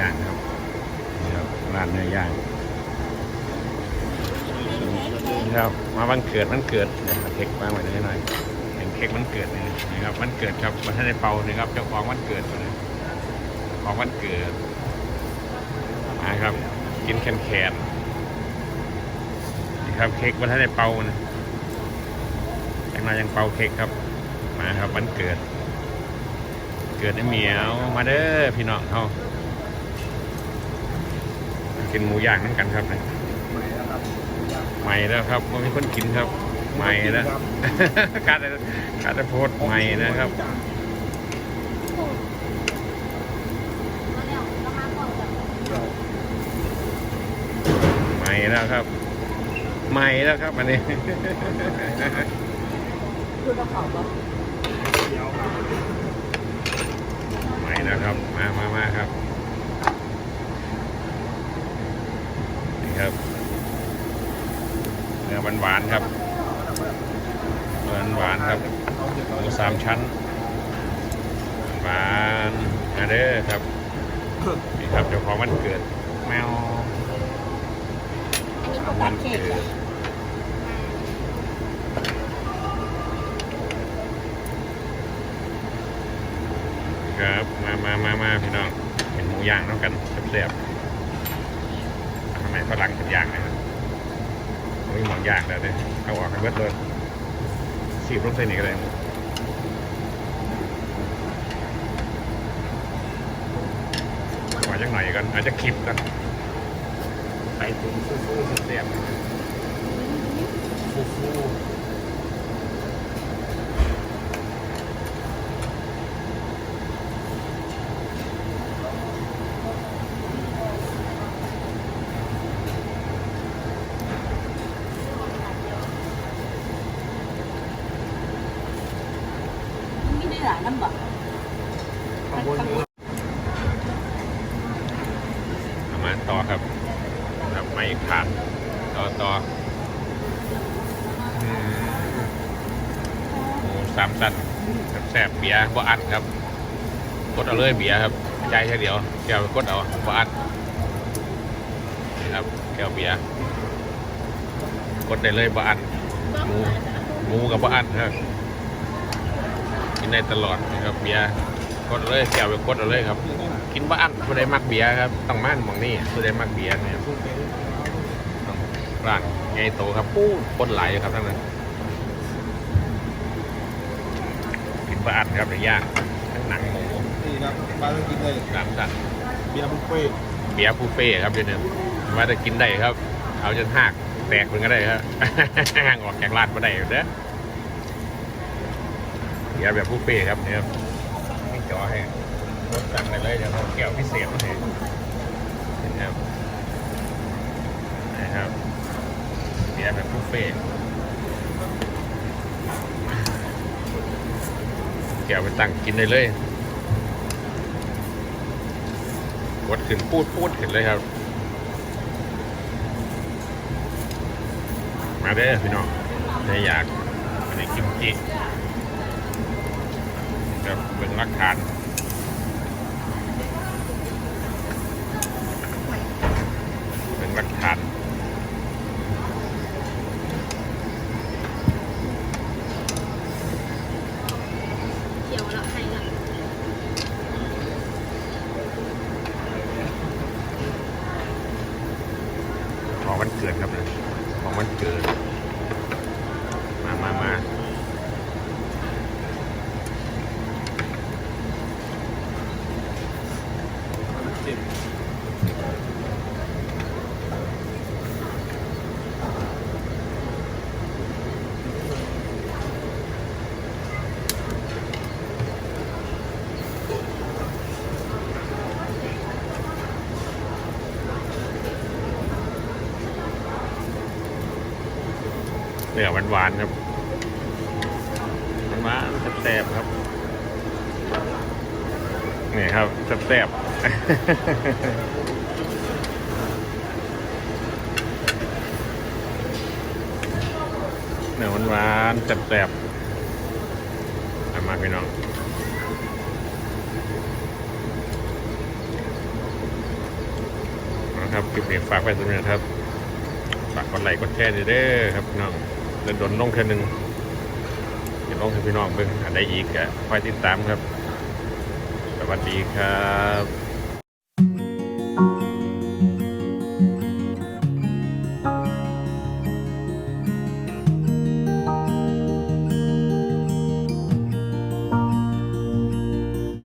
ย่างครับนี่ครับร้านเนื้อย่างนี่ครับมาวันเกิดมันเกิดเะครับเทคมาไว้หน่อยหน่อยเห็นเค้กมันเกิดนี่นะครับมันเกิดครับวันท่านในเปานี่ครับเจ้าของวันเกิดเลยของวันเกิดมาครับ กินแขนแขนนี่ครับเค้กวันท่านในเปานะยังมายังเปาเค้กครับมาครับวันเกิด เกิดในเหมียวมาเด้อพี่น้องเขา กินหมูย่างนั่นกันครับเนี่ยใหม่แล้วครับใหม่แล้วครับไม่มีคนกินครับ ใหม่แล้วการจะการจะโพสต์ใหม่นะครับใหม่แล้วครับ ใหม่แล้วครับอันนี้คือเราขอบอกเดี๋ยวครับใหม่แล้วครับ มามามาครับ ครับเนื้อหวานๆครับเนื้อหวานครับหมูสามชั้นหวานอาเด้อครับนี่ครับเจ้าของวันเกิดแมวอันนี้เขาวัตัดเกิดครับมามามามาพี่น้องเป็นหมูย่างน้องกันแซ่บๆ ไมฝรั่งเป็นย่างนะครับโอ้ยหมูย่างแล้วเนี่ยเอาออกกันเบิดเลยสีบลงใส่นี่ก็ได้ขอจังหน่อยกันอาจจะคลิปกันใส่ถุงฟูๆเสียบๆฟูฟู ไม่ได้หลาย น้ำบอกข้างบนนี้เอามาต่อครับครับไม่ขาดต่อต่ออืมหมูสามสันแซ่บๆเบียร์บ่อัดครับ กดเอาเลยเบียร์ครับใจแค่เดียวแก้วกดเอาบ่อัดนี่ครับแก้วเบียร์กดได้เลยบ่อัดหมูหมูกับบ่อัดครับ กินได้ตลอดนะครับเบียร์กดเอาเลยแก้วไปกดเอาเลยครับ กินบ่อันผู้ใดมักเบียร์ครับต้องม่านหมองนี่ผู้ใดมักเบียร์เนี่ยต้องร้านใหญ่โตครับปู้คนหลายอยู่ครับทั้งนั้นกินบ่อันครับในย่างทั้งหนังหมูนี่ครับมาต้องกินเลยสามสันเบียร์บุฟเฟ่ต์เบียร์บุฟเฟ่ต์ครับเดี๋ยวนี้ว่าจะกินได้ครับ เอาจนหักแตกมันก็ได้ครับห่างออกจากร้านมาได้อยู่เด้อ เบียแบบบุฟเฟ่ครับเนี่ยมีจอให้รถสั่งได้เลยเดี๋ยวเราแก้วพิเศษมาให้นะครับนะครับเบียแบบบุฟเฟ่แก้วไปตั้งกินได้เลยกดขึ้นพูดพูดขึ้นเลยครับ มาเด้อพี่น้องได้อยากอันนี้กิมจิ ครับเป็นรักฐานเป็นรักฐานเขียวแล้วให้ละของวันเกิดครับเลยของวันเกิด มามามา เจ็บ เนื้อหวานๆครับหวานๆแซ่บๆครับนี่ครับแซ่บๆเนื้อหวานๆแซ่บๆเอามาพี่น้องนะครับคลิปนี้ฝากไว้สำหรับครับ ฝากกดไลค์กดแชร์ด้วยเด้อครับน้อง เดินดนลงแค่หนึ่งเดี๋ยวลงให้พี่น้องเบิ่งอันใดอีกก็คอยติดตามครับ สวัสดีครับ